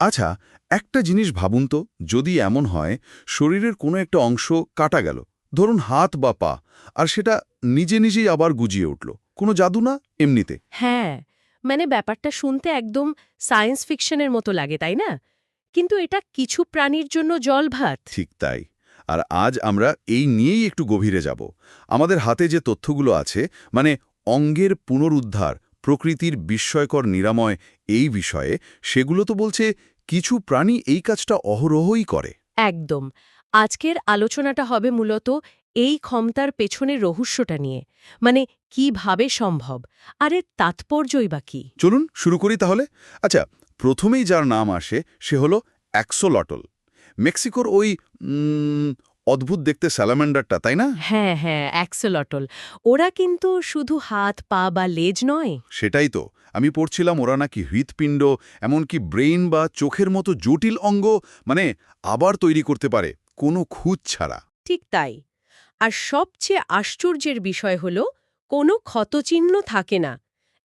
আচ্ছা একটা জিনিস ভাবুন তো যদি এমন হয় শরীরের কোনো একটা অংশ কাটা গেল ধরুন হাত বা পা আর সেটা নিজে নিজেই আবার গুজিয়ে উঠল কোনো জাদু না এমনিতে? হ্যাঁ মানে ব্যাপারটা শুনতে একদম সায়েন্স ফিকশনের মতো লাগে তাই না? কিন্তু এটা কিছু প্রাণীর জন্য জল ভাত ঠিক তাই আর আজ আমরা এই নিয়েই একটু গভীরে যাব আমাদের হাতে যে তথ্যগুলো আছে মানে অঙ্গের পুনরুদ্ধার প্রকৃতির বিস্ময়কর নিরাময় এই বিষয়ে সেগুলো তো বলছে কিছু প্রাণী এই কাজটা অহরহই করে। একদম। আজকের আলোচনাটা হবে মূলত এই ক্ষমতার পেছনে রহস্যটা নিয়ে। মানে কীভাবে সম্ভব? আরে তাৎপর্যই বা কি? চলুন শুরু করি তাহলে। আচ্ছা প্রথমেই যার নাম আসে সে হল অ্যাক্সোলটল। মেক্সিকোর ওই অদ্ভুত দেখতে স্যালামেন্ডারটা তাই না? হ্যাঁ হ্যাঁ অ্যাক্সেলটল ওরা কিন্তু শুধু হাত পা বা লেজ নয়। সেটাই তো। আমি পড়ছিলাম ওরা নাকি হৃৎপিণ্ড এমনকি ব্রেইন বা চোখের মতো জটিল অঙ্গ মানে আবার তৈরি করতে পারে কোনো খুঁজ ছাড়া। ঠিক তাই। আর সবচেয়ে আশ্চর্যের বিষয় হল কোনো ক্ষতচিহ্ন থাকে না।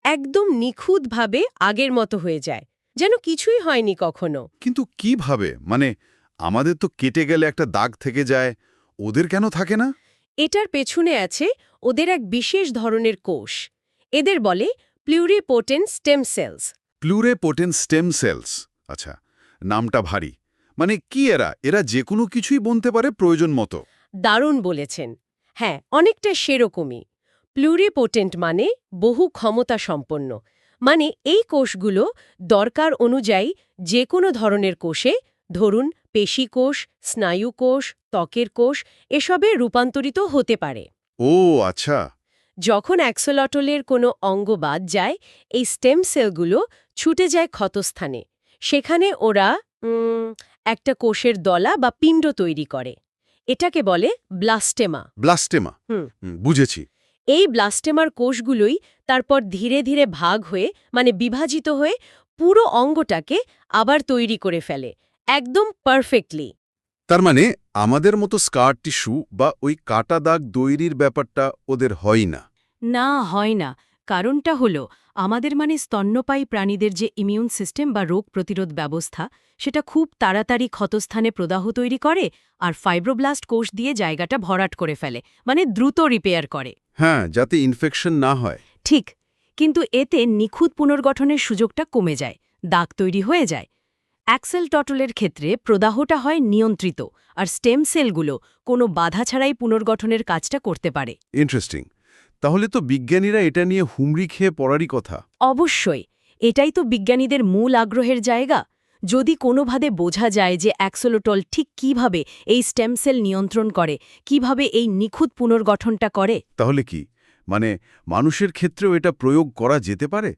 একদম নিখুঁতভাবে আগের মতো হয়ে যায় যেন কিছুই হয়নি কখনো। কিন্তু কীভাবে? মানে আমাদের তো কেটে গেলে একটা দাগ থেকে যায়। ওদের কেন থাকে না? এটার পেছনে আছে ওদের এক বিশেষ ধরনের কোষ। এদের বলে pluripotent stem cells pluripotent stem cells আচ্ছা নামটা ভারী। মানে কি এরা? এরা যে কোনো কিছুই বনতে পারে প্রয়োজন মতো। দারুণ বলেছেন। হ্যাঁ অনেকটা সেরকমই। প্লুরিপোটেন্ট মানে বহু ক্ষমতা সম্পন্ন। মানে এই কোষগুলো দরকার অনুযায়ী যে কোনো ধরনের কোষে ধরুন পেশিকোষ স্নায়ুকোষ ত্বকের কোষ এসবে রূপান্তরিত হতে পারে। ও আচ্ছা। যখন অ্যাক্সোলটলের কোনো অঙ্গ বাদ যায় এই স্টেম সেলগুলো ছুটে যায় ক্ষতস্থানে। সেখানে ওরা একটা কোষের দলা বা পিণ্ড তৈরি করে। এটাকে বলে ব্লাস্টেমা। ব্লাস্টেমা। বুঝেছি। এই ব্লাস্টেমার কোষগুলোই তারপর ধীরে ধীরে ভাগ হয়ে মানে বিভাজিত হয়ে পুরো অঙ্গটাকে আবার তৈরি করে ফেলে। একদম পারফেক্টলি তার মানে আমাদের মতো স্কার টিস্যু বা ওই কাটা দাগ দৈরির ব্যাপারটা ওদের হয় না। না হয় না। কারণটা হলো আমাদের মানে স্তন্যপায়ী প্রাণীদের যে ইমিউন সিস্টেম বা রোগ প্রতিরোধ ব্যবস্থা সেটা খুব তাড়াতাড়ি ক্ষতস্থানে প্রদাহ তৈরি করে আর ফাইব্রোব্লাস্ট কোষ দিয়ে জায়গাটা ভরাট করে ফেলে মানে দ্রুত রিপেয়ার করে। হ্যাঁ যাতে ইনফেকশন না হয়। ঠিক কিন্তু এতে নিখুঁত পুনর্গঠনের সুযোগটা কমে যায় দাগ তৈরি হয়ে যায় অ্যাক্সেল টটলের ক্ষেত্রে প্রদাহটা হয় নিয়ন্ত্রিত আর স্টেম সেলগুলো কোনো বাধা ছাড়াই পুনর্গঠনের কাজটা করতে পারে। ইন্টারেস্টিং। তাহলে তো বিজ্ঞানীরা এটা নিয়ে হুমড়ি খেয়ে পড়ারই কথা। অবশ্যই এটাই তো বিজ্ঞানীদের মূল আগ্রহের জায়গা। যদি কোনোভাবে বোঝা যায় যে অ্যাক্সোলোটল ঠিক কীভাবে এই স্টেম সেল নিয়ন্ত্রণ করে কীভাবে এই নিখুঁত পুনর্গঠনটা করে? তাহলে কি? মানে মানুষের ক্ষেত্রেও এটা প্রয়োগ করা যেতে পারে?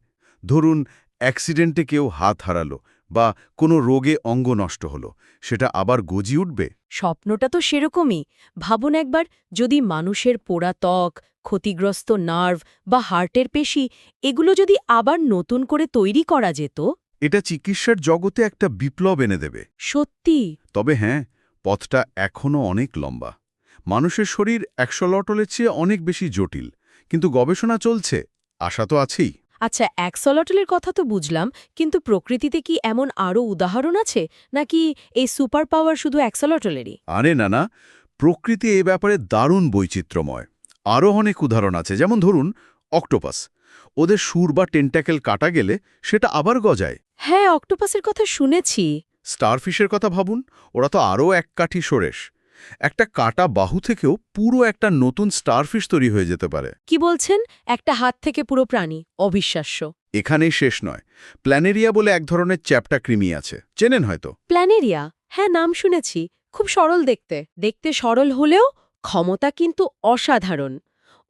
ধরুন অ্যাক্সিডেন্টে কেউ হাত হারালো বা কোনো রোগে অঙ্গ নষ্ট হলো সেটা আবার গজি উঠবে? স্বপ্নটা তো সেরকমই। ভাবুন একবার যদি মানুষের পোড়া ত্বক ক্ষতিগ্রস্ত নার্ভ বা হার্টের পেশি এগুলো যদি আবার নতুন করে তৈরি করা যেত? এটা চিকিৎসার জগতে একটা বিপ্লব এনে দেবে। সত্যি? তবে হ্যাঁ পথটা এখনও অনেক লম্বা। মানুষের শরীর একশো লটলের চেয়ে অনেক বেশি জটিল কিন্তু গবেষণা চলছে আশা তো আছেই। আচ্ছা অ্যাক্সলটলের কথা তো বুঝলাম কিন্তু প্রকৃতিতে কি এমন আরও উদাহরণ আছে? নাকি এই সুপার পাওয়ার শুধু অ্যাক্সলটলেরই? আরে না না প্রকৃতি এ ব্যাপারে দারুণ বৈচিত্র্যময়। আরও অনেক উদাহরণ আছে যেমন ধরুন অক্টোপাস। ওদের সুর বা টেন্টাকেল কাটা গেলে সেটা আবার গজায়। হ্যাঁ অক্টোপাসের কথা শুনেছি। স্টারফিশের কথা ভাবুন ওরা তো আরও এক কাঠি সরেশ। একটা কাটা বাহু থেকেও পুরো একটা নতুন স্টারফিশ তৈরি হয়ে যেতে পারে। কি বলছেন? একটা হাত থেকে পুরো প্রাণী অবিশ্বাস্য। এখানেই শেষ নয়। প্ল্যানেরিয়া বলে এক ধরনের চ্যাপটা কৃমি আছে। চেনেন হয়তো। প্ল্যানেরিয়া? হ্যাঁ নাম শুনেছি। খুব সরল দেখতে। দেখতে সরল হলেও ক্ষমতা কিন্তু অসাধারণ।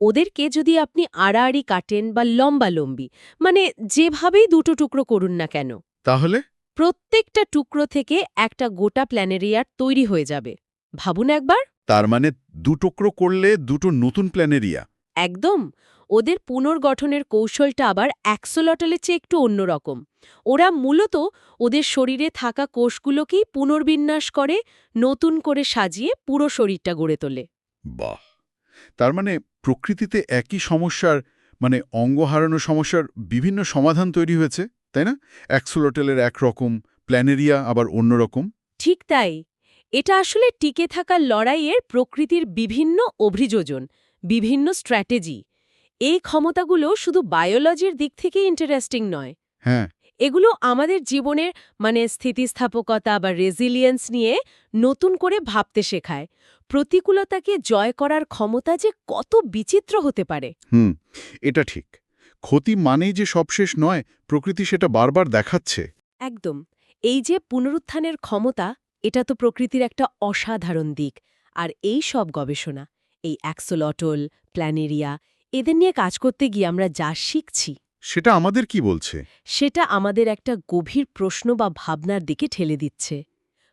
ওদেরকে যদি আপনি আড়াআড়ি কাটেন বা লম্বালম্বি মানে যেভাবেই দুটো টুকরো করুন না কেন। তাহলে? প্রত্যেকটা টুকরো থেকে একটা গোটা প্ল্যানেরিয়ার তৈরি হয়ে যাবে। ভাবুন একবার। তার মানে দুটুকরো করলে দুটো নতুন প্ল্যানেরিয়া। একদম। ওদের পুনর্গঠনের কৌশলটা আবার অ্যাক্সোলটলের চেয়ে একটু অন্যরকম ওরা মূলত ওদের শরীরে থাকা কোষগুলোকেই পুনর্বিন্যাস করে নতুন করে সাজিয়ে পুরো শরীরটা গড়ে তোলে। বাহ! তার মানে প্রকৃতিতে একই সমস্যার মানে অঙ্গ হারানো সমস্যার বিভিন্ন সমাধান তৈরি হয়েছে তাই না? অ্যাক্সোলোটেলের একরকম প্ল্যানেরিয়া আবার অন্যরকম। ঠিক তাই। এটা আসলে টিকে থাকার লড়াইয়ের প্রকৃতির বিভিন্ন অভিযোজন বিভিন্ন স্ট্র্যাটেজি। এই ক্ষমতাগুলো শুধু বায়োলজির দিক থেকে ইন্টারেস্টিং নয়। হ্যাঁ। এগুলো আমাদের জীবনের মানে স্থিতিস্থাপকতা বা রেজিলিয়েন্স নিয়ে নতুন করে ভাবতে শেখায়। প্রতিকূলতাকে জয় করার ক্ষমতা যে কত বিচিত্র হতে পারে। হুম এটা ঠিক। ক্ষতি মানেই যে সবশেষ নয় প্রকৃতি সেটা বারবার দেখাচ্ছে। একদম। এই যে পুনরুত্থানের ক্ষমতা এটা তো প্রকৃতির একটা অসাধারণ দিক। আর এই সব গবেষণা এই অ্যাক্সোলটল প্ল্যানেরিয়া এদের নিয়ে কাজ করতে গিয়ে আমরা যা শিখছি। সেটা আমাদের কি বলছে? সেটা আমাদের একটা গভীর প্রশ্ন বা ভাবনার দিকে ঠেলে দিচ্ছে।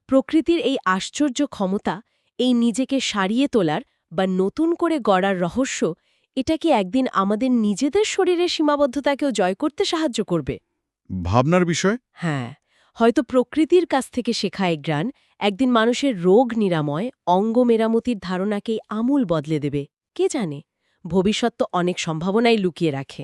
প্রকৃতির এই আশ্চর্য ক্ষমতা এই নিজেকে সারিয়ে তোলার বা নতুন করে গড়ার রহস্য এটা কি একদিন আমাদের নিজেদের শরীরের সীমাবদ্ধতাকেও জয় করতে সাহায্য করবে? ভাবনার বিষয়? হ্যাঁ। হয়তো প্রকৃতির কাছ থেকে শেখা এক গ্রান একদিন মানুষের রোগ নিরাময়, অঙ্গ মেরামতির ধারণাকেই আমূল বদলে দেবে। কে জানে? ভবিষ্যৎ তো অনেক সম্ভাবনাই লুকিয়ে রাখে।